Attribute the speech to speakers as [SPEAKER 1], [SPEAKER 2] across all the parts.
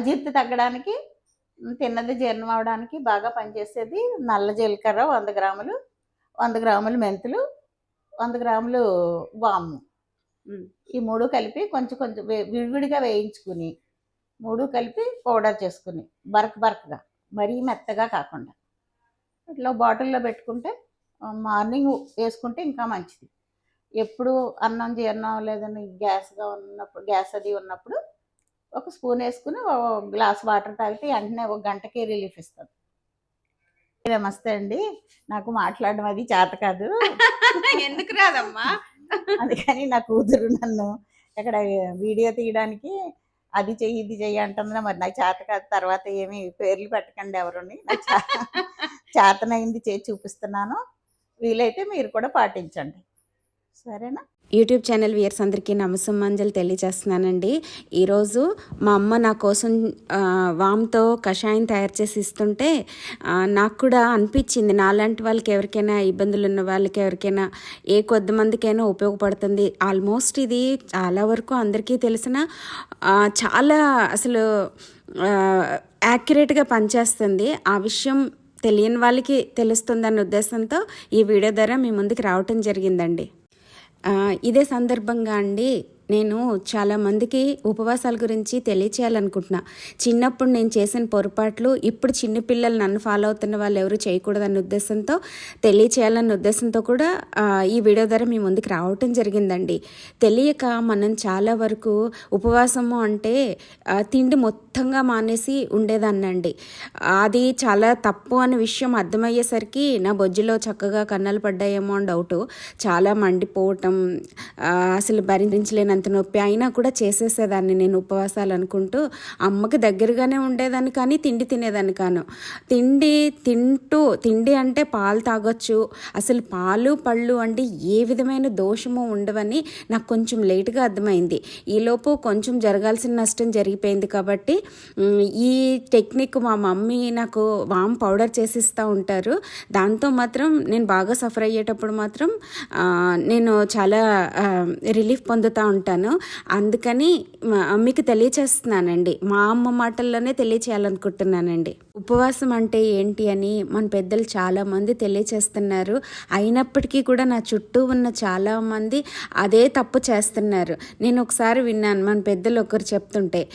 [SPEAKER 1] అజీర్తి తగ్గడానికి తిన్నది జీర్ణం అవడానికి బాగా పనిచేసేది నల్ల జీలకర్ర వంద గ్రాములు వంద గ్రాములు మెంతులు వంద గ్రాములు వాము. ఈ మూడు కలిపి కొంచెం కొంచెం వే- విడివిడిగా వేయించుకుని మూడు కలిపి పౌడర్ చేసుకుని బరక బరకగా మరీ మెత్తగా కాకుండా. ఇట్లా బాటిల్లో పెట్టుకుంటే మార్నింగ్ వేసుకుంటే ఇంకా మంచిది. ఎప్పుడు అన్నం జీర్ణం లేదని గ్యాస్గా ఉన్నప్పుడు గ్యాస్ అది ఉన్నప్పుడు ఒక స్పూన్ వేసుకుని ఓ గ్లాస్ వాటర్ తాగితే వెంటనే ఒక గంటకి రిలీఫ్ ఇస్తుంది. నమస్తే అండి. నాకు మాట్లాడడం అది చేత కాదు.
[SPEAKER 2] ఎందుకు రాదమ్మా?
[SPEAKER 1] అందుకని నా కూతురు నన్ను ఇక్కడ వీడియో తీయడానికి అది చెయ్యి ఇది చెయ్యి అంటుంది మరి నాకు చేత కాదు. తర్వాత ఏమి పేర్లు పెట్టకండి ఎవరుని. చేతనైంది చేసి చూపిస్తున్నాను. వీలైతే మీరు కూడా పాటించండి. సరేనా?
[SPEAKER 2] యూట్యూబ్ ఛానల్ వ్యూయర్స్ అందరికీ నమస్సంజలు తెలియజేస్తున్నానండి. ఈరోజు మా అమ్మ నా కోసం వామ్తో కషాయం తయారు చేసి ఇస్తుంటే నాకు కూడా అనిపించింది. నాలాంటి వాళ్ళకి ఎవరికైనా ఇబ్బందులు ఉన్న వాళ్ళకి ఎవరికైనా ఏ కొద్ది మందికైనా ఉపయోగపడుతుంది. ఆల్మోస్ట్ ఇది చాలా వరకు అందరికీ తెలిసిన చాలా అసలు యాక్యురేట్గా పనిచేస్తుంది. ఆ విషయం తెలియని వాళ్ళకి తెలుస్తుందన్న ఉద్దేశంతో ఈ వీడియో ద్వారా మీ ముందుకు రావటం జరిగిందండి. ఇదే సందర్భంగా అండి నేను చాలామందికి ఉపవాసాల గురించి తెలియచేయాలనుకుంటున్నా. చిన్నప్పుడు నేను చేసిన పొరపాట్లు ఇప్పుడు చిన్నపిల్లలు నన్ను ఫాలో అవుతున్న వాళ్ళు ఎవరు చేయకూడదన్న ఉద్దేశంతో తెలియచేయాలన్న ఉద్దేశంతో కూడా ఈ వీడియో ద్వారా మీ ముందుకు రావటం జరిగిందండి. తెలియక మనం చాలా వరకు ఉపవాసము అంటే తిండి మొత్తంగా మానేసి ఉండేదాన్నండి. అది చాలా తప్పు అనే విషయం అర్థమయ్యేసరికి నా బొజ్జులో చక్కగా కన్నలు పడ్డాయేమో అని డౌట్ చాలా మండిపోవటం అసలు భరించలేనంత నొప్పి అయినా కూడా చేసేసేదాన్ని నేను ఉపవాసాలు అనుకుంటూ. అమ్మకి దగ్గరగానే ఉండేదాన్ని కానీ తిండి తినేదాన్ని కాను. తిండి తింటూ తిండి అంటే పాలు తాగొచ్చు. అసలు పాలు పళ్ళు అంటే ఏ విధమైన దోషము ఉండవని నాకు కొంచెం లేటుగా అర్థమైంది. ఈలోపు కొంచెం జరగాల్సిన నష్టం జరిగిపోయింది కాబట్టి ఈ టెక్నిక్ మా మమ్మీ నాకు వామ్ పౌడర్ చేసి ఇస్తూ ఉంటారు. దాంతో మాత్రం నేను బాగా సఫర్ అయ్యేటప్పుడు మాత్రం నేను చాలా రిలీఫ్ పొందుతూ ఉంటాను. అందుకని మా- మీకు తెలియచేస్తున్నానండి. మా అమ్మ మాటల్లోనే తెలియచేయాలనుకుంటున్నానండి. ఉపవాసం అంటే ఏంటి అని మన పెద్దలు చాలామంది తెలియచేస్తున్నారు. అయినప్పటికీ కూడా నా చుట్టూ ఉన్న చాలామంది అదే తప్పు చేస్తున్నారు. నేను ఒకసారి విన్నాను మన పెద్దలు ఒకరు చెప్తుంటే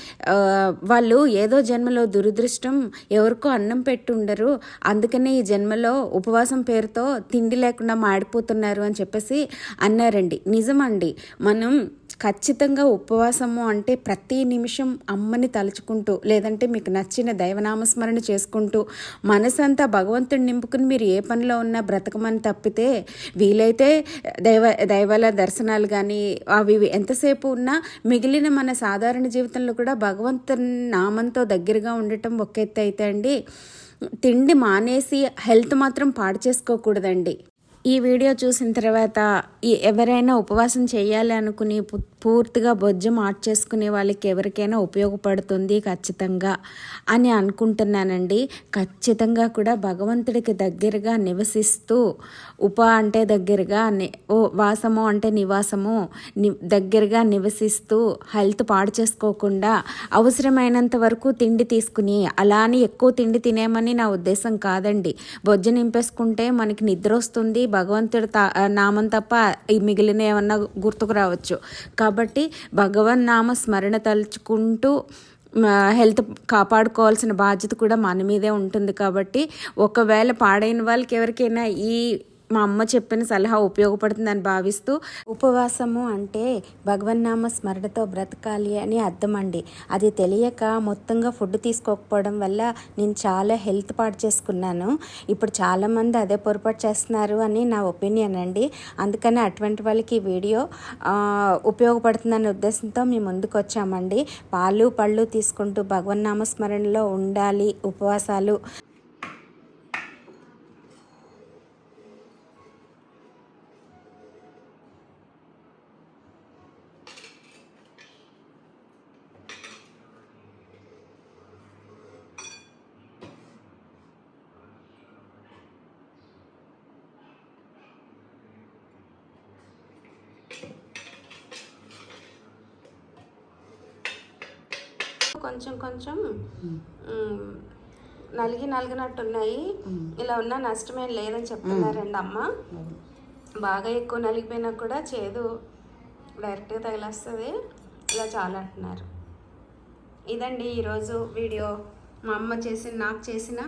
[SPEAKER 2] వాళ్ళు ఏదో జన్మలో దురదృష్టం ఎవరికో అన్నం పెట్టి ఉండరు. అందుకనే ఈ జన్మలో ఉపవాసం పేరుతో తిండి లేకుండా మాడిపోతున్నారు అని చెప్పేసి అన్నారండి. నిజమండి. మనం ఖచ్చితంగా ఉపవాసము అంటే ప్రతి నిమిషం అమ్మని తలుచుకుంటూ లేదంటే మీకు నచ్చిన దైవనామస్మరణ చేసుకుంటూ మనసంతా భగవంతుని నింపుకుని మీరు ఏ పనిలో ఉన్నా బ్రతకమని తప్పితే వీలైతే దైవ దైవాల దర్శనాలు కానీ అవి ఎంతసేపు ఉన్నా మిగిలిన మన సాధారణ జీవితంలో కూడా భగవంతుని నామంతో దగ్గరగా ఉండటం ఒక ఎత్తు అయితే అండి. తిండి మానేసి హెల్త్ మాత్రం పాడు చేసుకోకూడదండి. ఈ వీడియో చూసిన తర్వాత ఎవరైనా ఉపవాసం చేయాలి అనుకుని పూర్తిగా బొజ్జు మార్చేసుకునే వాళ్ళకి ఎవరికైనా ఉపయోగపడుతుంది ఖచ్చితంగా అని అనుకుంటున్నానండి. ఖచ్చితంగా కూడా భగవంతుడికి దగ్గరగా నివసిస్తూ ఉప అంటే దగ్గరగా ఓ వాసము అంటే నివాసము ని దగ్గరగా నివసిస్తూ హెల్త్ పాడు చేసుకోకుండా అవసరమైనంత వరకు తిండి తీసుకుని అలా అని ఎక్కువ తిండి తినేమని నా ఉద్దేశం కాదండి. బొజ్జు నింపేసుకుంటే మనకి నిద్ర వస్తుంది భగవంతుడి తా నామం తప్ప ఈ మిగిలిన ఏమన్నా గుర్తుకు రావచ్చు. కాబట్టి భగవన్ నామ స్మరణ తలుచుకుంటూ హెల్త్ కాపాడుకోవాల్సిన బాధ్యత కూడా మన మీదే ఉంటుంది. కాబట్టి ఒకవేళ పాడైన వాళ్ళకి ఎవరికైనా ఈ మా అమ్మ చెప్పిన సలహా ఉపయోగపడుతుందని భావిస్తూ ఉపవాసము అంటే భగవన్నామ స్మరణతో బ్రతకాలి అని అర్థం అండి అది తెలియక మొత్తంగా ఫుడ్ తీసుకోకపోవడం వల్ల నేను చాలా హెల్త్ పాడు చేసుకున్నాను. ఇప్పుడు చాలామంది అదే పొరపాటు చేస్తున్నారు అని నా ఒపీనియన్ అండి. అందుకని అటువంటి వాళ్ళకి వీడియో ఉపయోగపడుతుందనే ఉద్దేశంతో మేము ముందుకు వచ్చామండి. పాలు పళ్ళు తీసుకుంటూ భగవన్నామ స్మరణలో ఉండాలి ఉపవాసాలు. కొంచెం కొంచెం నలిగి నలిగినట్టున్నాయి. ఇలా ఉన్న నష్టమేం లేదని చెప్తున్నారండి అమ్మ బాగా ఎక్కువ నలిగిపోయినా కూడా చేదు డైరెక్ట్గా తగిలేస్తుంది. ఇలా చాలా అంటున్నారు. ఇదండి ఈరోజు వీడియో. మా అమ్మ చేసిన నాకు చేసిన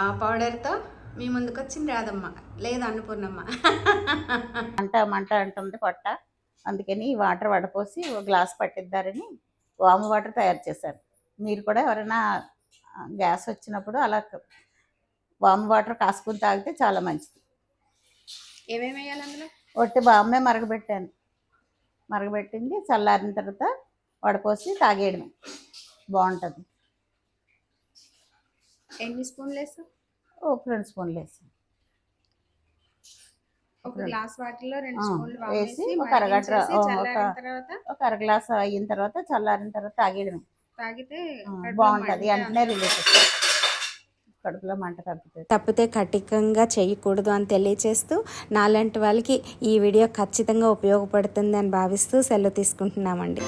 [SPEAKER 2] ఆ పౌడర్తో మీ ముందుకు వచ్చింది రాదమ్మ లేదు అన్నపూర్ణమ్మ.
[SPEAKER 1] మంట మంట అంటుంది పొట్ట. అందుకని వాటర్ వడపోసి ఒక గ్లాస్ పట్టిద్దారని వాము వాటర్ తయారు చేశాను మీరు కూడా ఎవరైనా గ్యాస్ వచ్చినప్పుడు అలా వాము వాటర్ కాసుకుని తాగితే చాలా మంచిది.
[SPEAKER 2] ఏమేమి వేయాలి అందులో?
[SPEAKER 1] ఒట్టి బామ్మే మరగబెట్టాను. మరగబెట్టింది చల్లారిన తర్వాత వడపోసి తాగేయడమే. బాగుంటుంది.
[SPEAKER 2] ఎన్ని స్పూన్లు వేస్తాం
[SPEAKER 1] ఒక రెండు స్పూన్లు వేసి
[SPEAKER 2] ఒక గ్లాస్ వాటిలో రెండు
[SPEAKER 1] ఆ,
[SPEAKER 2] స్పూన్లు వాము
[SPEAKER 1] వేసి ఒక అరగంట ఒక-
[SPEAKER 2] చల్లారిన తర్వాత
[SPEAKER 1] ఒక అర గ్లాస్ అయిన తర్వాత చల్లారిన తర్వాత తాగేయడమే.
[SPEAKER 2] తాగితే
[SPEAKER 1] బాగుంటుంది. వెంటనే రిలీఫ్ కడుపులో మంట
[SPEAKER 2] తప్పితే. కఠికంగా చేయకూడదు అని తెలియచేస్తూ నాలాంటి వాళ్ళకి ఈ వీడియో ఖచ్చితంగా ఉపయోగపడుతుంది అని భావిస్తూ సెలవు తీసుకుంటున్నామండి.